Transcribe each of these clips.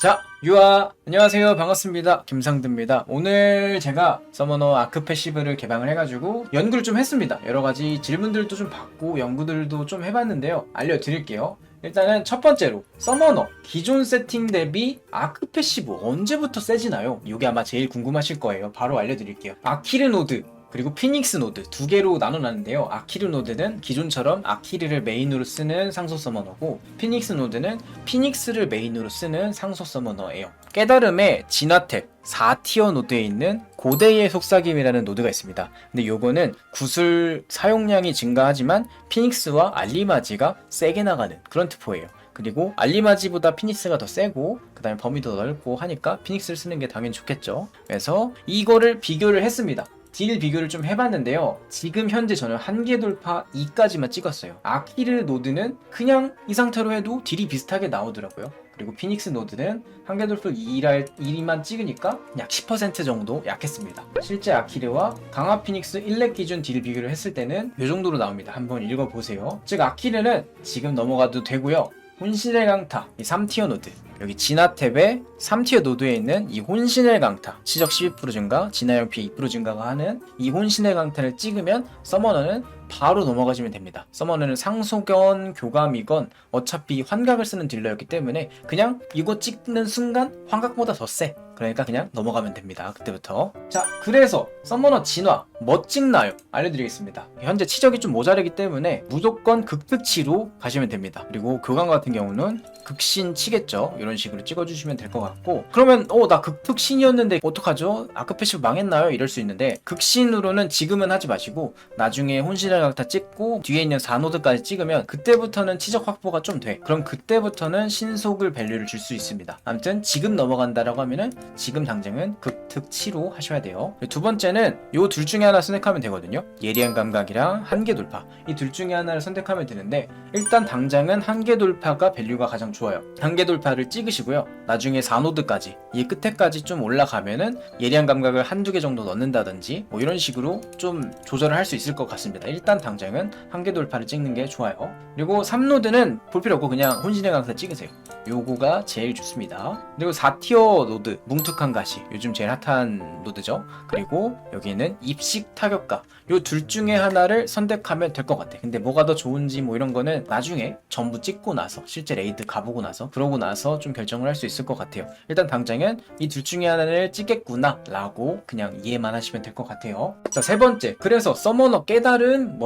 자, 유아 안녕하세요. 반갑습니다. 김상드입니다. 오늘 제가 서머너 아크 패시브를 개방을 해가지고 연구를 좀 했습니다. 여러 가지 질문들도 좀 받고 연구들도 좀 해봤는데요. 알려드릴게요. 일단은 첫 번째로 서머너 기존 세팅 대비 아크 패시브 언제부터 세지나요? 이게 아마 제일 궁금하실 거예요. 바로 알려드릴게요. 아키르 노드 그리고 피닉스 노드 두 개로 나눠놨는데요. 아키르 노드는 기존처럼 아키르를 메인으로 쓰는 상소 서머너고 피닉스 노드는 피닉스를 메인으로 쓰는 상소 서머너예요. 깨달음의 진화탭 4티어 노드에 있는 고대의 속삭임이라는 노드가 있습니다. 근데 요거는 구슬 사용량이 증가하지만 피닉스와 알리마지가 세게 나가는 그런 특포예요. 그리고 알리마지보다 피닉스가 더 세고 그 다음에 범위도 넓고 하니까 피닉스를 쓰는 게 당연히 좋겠죠. 그래서 이거를 비교를 했습니다. 딜 비교를 좀 해봤는데요. 지금 현재 저는 한계 돌파 2까지만 찍었어요. 아키르 노드는 그냥 이 상태로 해도 딜이 비슷하게 나오더라고요. 그리고 피닉스 노드는 한계 돌파 2랄 1만 찍으니까 약 10% 정도 약했습니다. 실제 아키르와 강화 피닉스 1렙 기준 딜 비교를 했을 때는 이 정도로 나옵니다. 한번 읽어보세요. 즉 아키르는 지금 넘어가도 되고요. 혼신의 강타 이 3티어 노드 여기 진화 탭에 3티어 노드에 있는 이 혼신의 강타 시적 12% 증가 진화형 피해 2% 증가가 하는 이 혼신의 강타를 찍으면 서머너는 바로 넘어가시면 됩니다. 서머너는 상소견 교감이건 어차피 환각을 쓰는 딜러였기 때문에 그냥 이거 찍는 순간 환각보다 더 세. 그러니까 그냥 넘어가면 됩니다 그때부터. 자 그래서 서머너 진화 뭐 찍나요? 알려드리겠습니다. 현재 치적이 좀 모자르기 때문에 무조건 극특치로 가시면 됩니다. 그리고 교감 같은 경우는 극신 치겠죠 이런 식으로 찍어주시면 될 것 같고 그러면 어 나 극특신이었는데 어떡하죠? 아크 패시브 망했나요? 이럴 수 있는데 극신으로는 지금은 하지 마시고 나중에 혼신의 강타 찍고 뒤에 있는 4노드까지 찍으면 그때부터는 치적 확보가 좀 돼. 그럼 그때부터는 신속을 밸류를 줄 수 있습니다. 아무튼 지금 넘어간다라고 하면은 지금 당장은 극특치로 하셔야 돼요. 두 번째는 요 둘 중에 하나 선택하면 되거든요. 예리한 감각이랑 한계 돌파. 이 둘 중에 하나를 선택하면 되는데 일단 당장은 한계 돌파가 밸류가 가장 좋아요. 한계 돌파를 찍 으시고요. 나중에 4노드까지 이 끝에까지 좀 올라가면은 예리한 감각을 한두 개 정도 넣는다든지 뭐 이런 식으로 좀 조절을 할 수 있을 것 같습니다. 일단 당장은 한계 돌파를 찍는 게 좋아요. 그리고 3노드는 볼 필요 없고 그냥 혼신의 강사 찍으세요. 요거가 제일 좋습니다. 그리고 4티어 노드 뭉툭한 가시. 요즘 제일 핫한 노드죠. 그리고 여기는 입식 타격가. 요 둘 중에 하나를 선택하면 될 것 같아 근데 뭐가 더 좋은지 뭐 이런 거는 나중에 전부 찍고 나서 실제 레이드 가보고 나서 그러고 나서 좀 결정을 할 수 있을 것 같아요. 일단 당장은 이 둘 중에 하나를 찍겠구나 라고 그냥 이해만 하시면 될 것 같아요. 자 세 번째. 그래서 서머너 깨달음?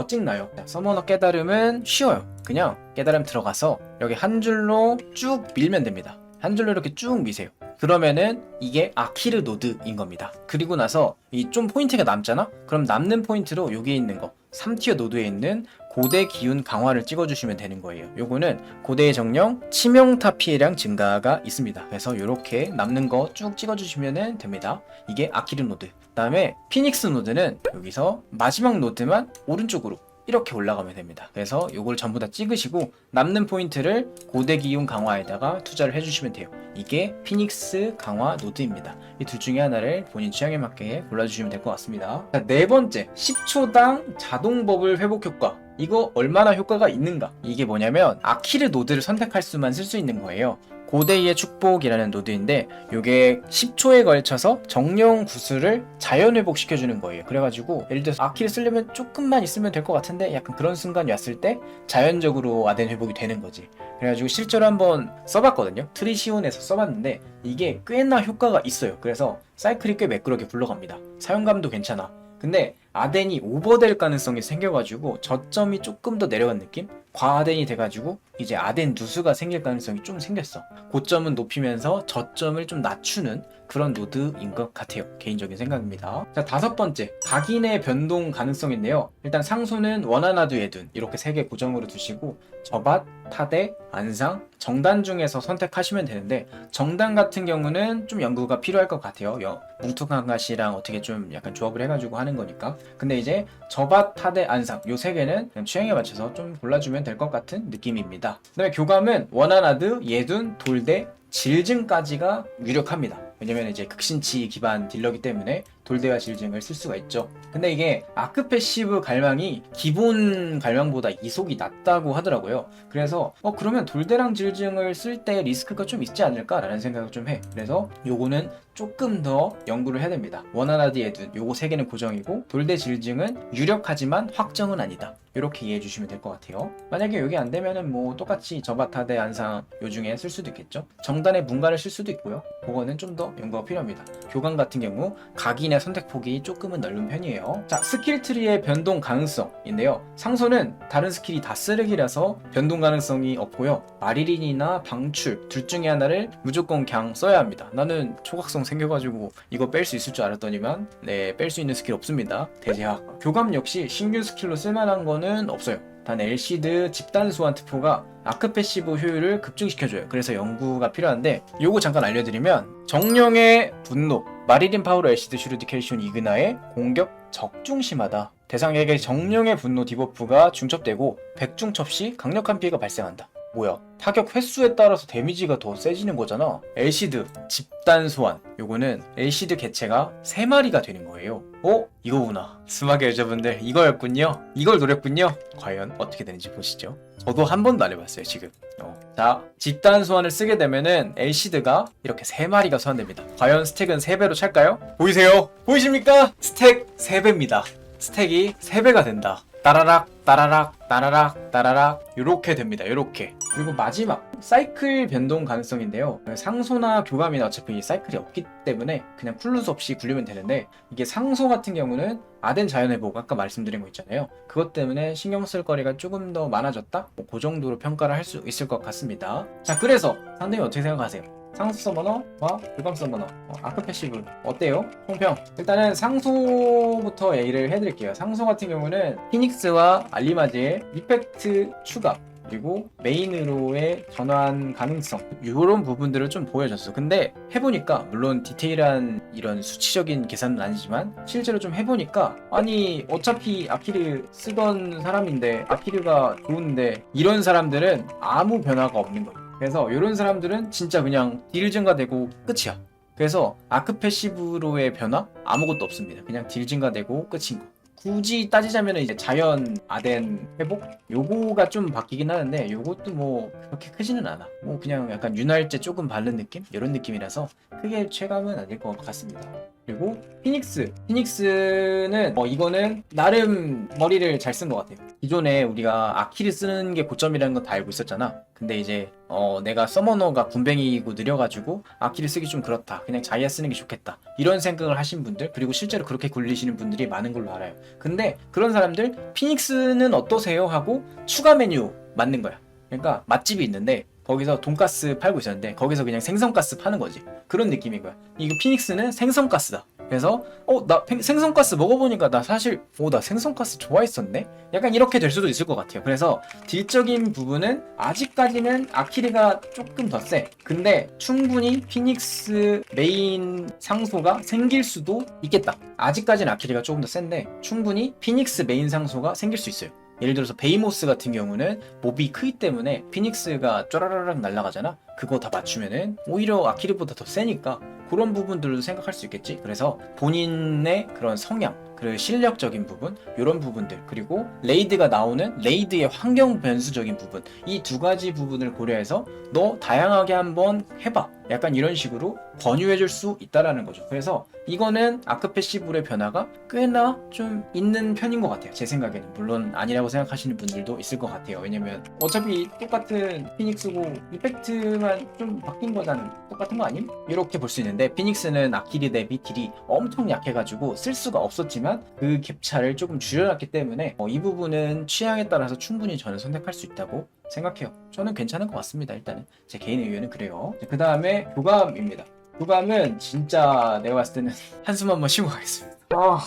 자, 서머너 깨달음은 쉬워요. 그냥 깨달음 들어가서 여기 한 줄로 쭉 밀면 됩니다. 한 줄로 이렇게 쭉 미세요. 그러면은 이게 아키르 노드인 겁니다. 그리고 나서 이 좀 포인트가 남잖아? 그럼 남는 포인트로 여기에 있는 거 3티어 노드에 있는 고대 기운 강화를 찍어주시면 되는 거예요. 요거는 고대의 정령 치명타 피해량 증가가 있습니다. 그래서 이렇게 남는 거 쭉 찍어주시면 됩니다. 이게 아키르 노드. 그 다음에 피닉스 노드는 여기서 마지막 노드만 오른쪽으로 이렇게 올라가면 됩니다. 그래서 이걸 전부 다 찍으시고 남는 포인트를 고대 기운 강화에다가 투자를 해주시면 돼요. 이게 피닉스 강화 노드입니다. 이 둘 중에 하나를 본인 취향에 맞게 골라주시면 될 것 같습니다. 자, 네 번째, 10초당 자동 버블 회복 효과. 이거 얼마나 효과가 있는가? 이게 뭐냐면 아키르 노드를 선택할 수만 쓸 수 있는 거예요. 고대의 축복이라는 노드인데 이게 10초에 걸쳐서 정령 구슬을 자연 회복시켜주는 거예요. 그래가지고 예를 들어서 아키를 쓰려면 조금만 있으면 될 것 같은데 약간 그런 순간이 왔을 때 자연적으로 아덴 회복이 되는 거지. 그래가지고 실제로 한번 써봤거든요. 트리시온에서 써봤는데 이게 꽤나 효과가 있어요. 그래서 사이클이 꽤 매끄럽게 굴러갑니다. 사용감도 괜찮아. 근데 아덴이 오버될 가능성이 생겨가지고 저점이 조금 더 내려간 느낌? 과아덴이 돼가지고 이제 아덴 누수가 생길 가능성이 좀 생겼어. 고점은 높이면서 저점을 좀 낮추는 그런 노드인 것 같아요. 개인적인 생각입니다. 자, 다섯 번째. 각인의 변동 가능성인데요. 일단 상소는 원하나도 예둔. 이렇게 세 개 고정으로 두시고, 저밭, 타대, 안상, 정단 중에서 선택하시면 되는데, 정단 같은 경우는 좀 연구가 필요할 것 같아요. 여, 뭉툭한 가시랑 어떻게 좀 약간 조합을 해가지고 하는 거니까. 근데 이제 저밭, 타대, 안상. 요세 개는 그냥 취향에 맞춰서 좀 골라주면 될 것 같은 느낌입니다. 그 다음에 교감은 원하나드, 예둔, 돌대, 질증까지가 유력합니다. 왜냐면 이제 극신치 기반 딜러기 때문에 돌대와 질증을 쓸 수가 있죠. 근데 이게 아크 패시브 갈망이 기본 갈망보다 이속이 낮다고 하더라고요. 그래서 어 그러면 돌대랑 질증을 쓸 때 리스크가 좀 있지 않을까라는 생각을 좀 해. 그래서 요거는 조금 더 연구를 해야 됩니다. 원하나드 에둔 요거 세 개는 고정이고 돌대 질증은 유력하지만 확정은 아니다. 이렇게 이해해 주시면 될 것 같아요. 만약에 여기 안 되면은 뭐 똑같이 저바타 대 안상 요 중에 쓸 수도 있겠죠. 정단의 문간을 쓸 수도 있고요. 그거는 좀 더 연구가 필요합니다. 교감 같은 경우 각인의 선택폭이 조금은 넓은 편이에요. 자, 스킬 트리의 변동 가능성인데요. 상소는 다른 스킬이 다 쓰레기라서 변동 가능성이 없고요. 마리린이나 방출 둘 중에 하나를 무조건 그냥 써야 합니다. 나는 초각성 생겨가지고 이거 뺄 수 있을 줄 알았더니만 네, 뺄 수 있는 스킬 없습니다. 대제학. 교감 역시 신규 스킬로 쓸만한 거는 없어요. 단 엘시드 집단 소환 특포가 아크 패시브 효율을 급증시켜줘요. 그래서 연구가 필요한데 요거 잠깐 알려드리면 정령의 분노, 마리린 파우로 엘시드 슈르디케이션 이그나의 공격 적중심하다. 대상에게 정령의 분노 디버프가 중첩되고 백중첩 시 강력한 피해가 발생한다. 뭐야? 타격 횟수에 따라서 데미지가 더 세지는 거잖아. 엘시드 집단 소환. 요거는 엘시드 개체가 3마리가 되는 거예요. 어? 이거구나. 스마게 여자분들 이거였군요. 이걸 노렸군요. 과연 어떻게 되는지 보시죠. 저도 한 번도 안 해봤어요 지금. 어. 자 집단 소환을 쓰게 되면은 엘시드가 이렇게 3마리가 소환됩니다. 과연 스택은 3배로 찰까요? 보이세요? 보이십니까? 스택 3배입니다. 스택이 3배가 된다. 따라락 따라락 따라락 따라락 요렇게 됩니다 요렇게 그리고 마지막 사이클 변동 가능성인데요. 상소나 교감이나 어차피 이 사이클이 없기 때문에 그냥 쿨루스 없이 굴리면 되는데 이게 상소 같은 경우는 아덴 자연회복 아까 말씀드린 거 있잖아요. 그것 때문에 신경 쓸 거리가 조금 더 많아졌다? 뭐 그 정도로 평가를 할 수 있을 것 같습니다. 자 그래서 상대님 어떻게 생각하세요? 상수 서머너와 교감 서머너 어, 아크 패시브. 어때요? 총평. 일단은 상소부터 얘기를 해드릴게요. 상소 같은 경우는 피닉스와 알리마지의 이펙트 추가 그리고 메인으로의 전환 가능성. 이런 부분들을 좀 보여줬어. 근데 해보니까 물론 디테일한 이런 수치적인 계산은 아니지만 실제로 좀 해보니까 아니 어차피 아키르 쓰던 사람인데 아키르가 좋은데 이런 사람들은 아무 변화가 없는 거예요 그래서 이런 사람들은 진짜 그냥 딜 증가되고 끝이야. 그래서 아크 패시브로의 변화? 아무것도 없습니다. 그냥 딜 증가되고 끝인 거 굳이 따지자면 이제 자연 아덴 회복? 요거가 좀 바뀌긴 하는데 요것도 뭐 그렇게 크지는 않아. 뭐 그냥 약간 윤활제 조금 바른 느낌? 이런 느낌이라서 크게 체감은 아닐 것 같습니다 그리고 피닉스. 피닉스는 뭐 이거는 나름 머리를 잘 쓴 것 같아요. 기존에 우리가 아키를 쓰는 게 고점이라는 건 다 알고 있었잖아. 근데 이제 어 내가 서머너가 군뱅이고 느려가지고 아키를 쓰기 좀 그렇다. 그냥 자이아 쓰는 게 좋겠다. 이런 생각을 하신 분들 그리고 실제로 그렇게 굴리시는 분들이 많은 걸로 알아요. 근데 그런 사람들 피닉스는 어떠세요? 하고 추가 메뉴 만든 거야. 그러니까 맛집이 있는데 거기서 돈가스 팔고 있었는데 거기서 그냥 생선가스 파는 거지. 그런 느낌인 거야. 이거 피닉스는 생선가스다. 그래서 어 나 생선가스 먹어보니까 나 사실 어나 생선가스 좋아했었네? 약간 이렇게 될 수도 있을 것 같아요. 그래서 딜적인 부분은 아직까지는 아키르가 조금 더 세. 근데 충분히 피닉스 메인 상소가 생길 수도 있겠다. 아직까지는 아키르가 조금 더 센데 충분히 피닉스 메인 상소가 생길 수 있어요 예를 들어서 베이모스 같은 경우는 몹이 크기 때문에 피닉스가 쪼라라락 날아가잖아? 그거 다 맞추면은 오히려 아키르보다 더 세니까 그런 부분들도 생각할 수 있겠지. 그래서 본인의 그런 성향 그리고 실력적인 부분 이런 부분들 그리고 레이드가 나오는 레이드의 환경 변수적인 부분 이 두 가지 부분을 고려해서 너 다양하게 한번 해봐. 약간 이런 식으로 권유해 줄 수 있다라는 거죠. 그래서 이거는 아크 패시브의 변화가 꽤나 좀 있는 편인 것 같아요. 제 생각에는. 물론 아니라고 생각하시는 분들도 있을 것 같아요. 왜냐면 어차피 똑같은 피닉스고 이펙트만 좀 바뀐 거잖아 똑같은 거 아님? 이렇게 볼 수 있는데 피닉스는 아키리 대비 딜이 엄청 약해가지고 쓸 수가 없었지만 그 캡차를 조금 줄여놨기 때문에 어, 이 부분은 취향에 따라서 충분히 저는 선택할 수 있다고 생각해요. 저는 괜찮은 것 같습니다 일단은. 제 개인 의견은 그래요. 그 다음에 교감입니다. 교감은 진짜 내가 봤을 때는 한숨 한번 쉬고 가겠습니다. 아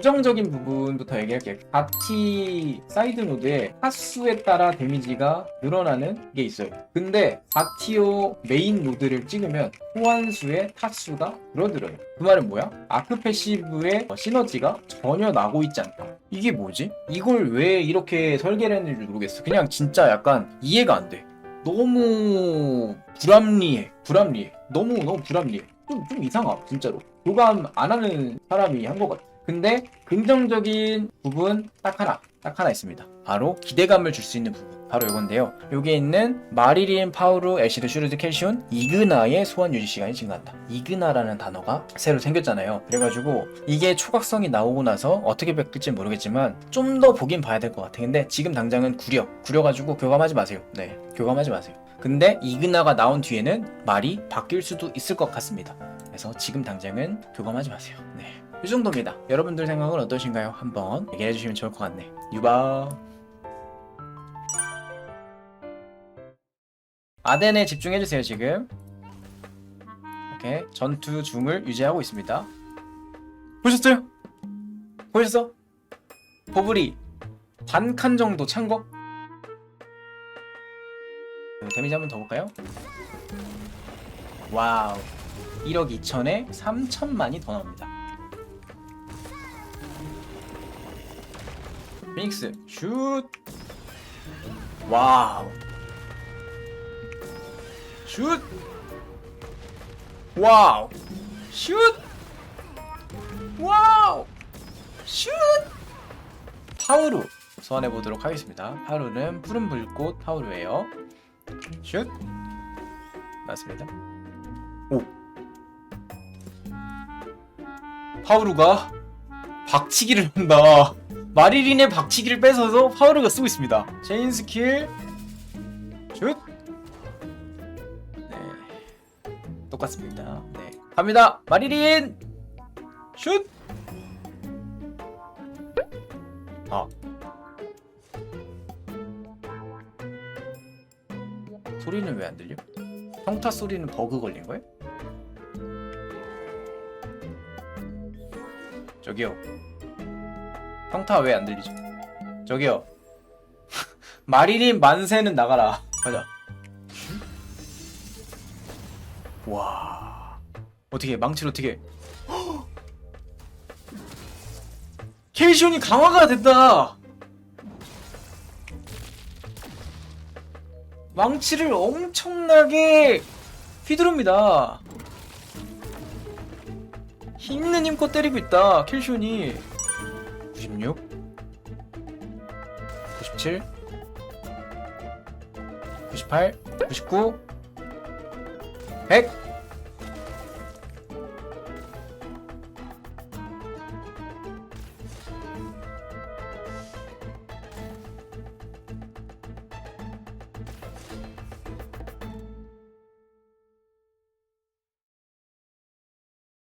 부정적인 부분부터 얘기할게요. 바티 사이드 노드에 타수에 따라 데미지가 늘어나는 게 있어요. 근데 바티오 메인 노드를 찍으면 소환수의 타수가 줄어들어요. 그 말은 뭐야? 아크 패시브의 시너지가 전혀 나고 있지 않다. 이게 뭐지? 이걸 왜 이렇게 설계를 했는지 모르겠어. 그냥 진짜 약간 이해가 안 돼. 너무 불합리해. 불합리해. 너무 너무 불합리해. 좀, 좀 이상함 진짜로 교감 안 하는 사람이 한 것 같아 근데 긍정적인 부분 딱 하나 딱 하나 있습니다. 바로 기대감을 줄 수 있는 부분. 바로 이건데요. 여기에 있는 마리린 파우루 에시드 슈르드 캘시온 이그나의 소환 유지 시간이 증가한다. 이그나라는 단어가 새로 생겼잖아요. 그래가지고 이게 초각성이 나오고 나서 어떻게 바뀔지 모르겠지만 좀 더 보긴 봐야 될 것 같아. 근데 지금 당장은 구려 구려가지고 교감하지 마세요. 네 교감하지 마세요. 근데 이그나가 나온 뒤에는 말이 바뀔 수도 있을 것 같습니다 그래서 지금 당장은 교감하지 마세요. 네. 이 정도입니다. 여러분들 생각은 어떠신가요? 한번 얘기해 주시면 좋을 것 같네. 유바. 아덴에 집중해 주세요, 지금. 이렇게 전투 중을 유지하고 있습니다. 보셨어요? 보셨어? 보블이 반 칸 정도 찬 거? 네, 데미지 한번 더 볼까요? 와우. 1억 2천에 3천만이 더 나옵니다. 피닉스 슛! 와우. 슛! 와우. 슛! 와우. 슛! 파우루 소환해 보도록 하겠습니다. 파우루는 푸른 불꽃 파우루예요. 슛! 맞습니다. 오 파우루가 박치기를 한다. 마리린의 박치기를 뺏어서 파우루가 쓰고 있습니다. 체인 스킬 슛. 네. 똑같습니다. 네. 갑니다. 마리린 슛. 아. 소리는 왜 안 들려? 평타 소리는 버그 걸린 거예요? 저기요. 평타 왜 안 들리죠? 저기요. 마리린 만세는 나가라. 가자. 와. 어떻게 망치를 어떻게? 케이션이 강화가 됐다. 망치를 엄청나게 휘두릅니다. 힘있는 힘껏 때리고 있다. 킬쇼니 96 97 98 99 100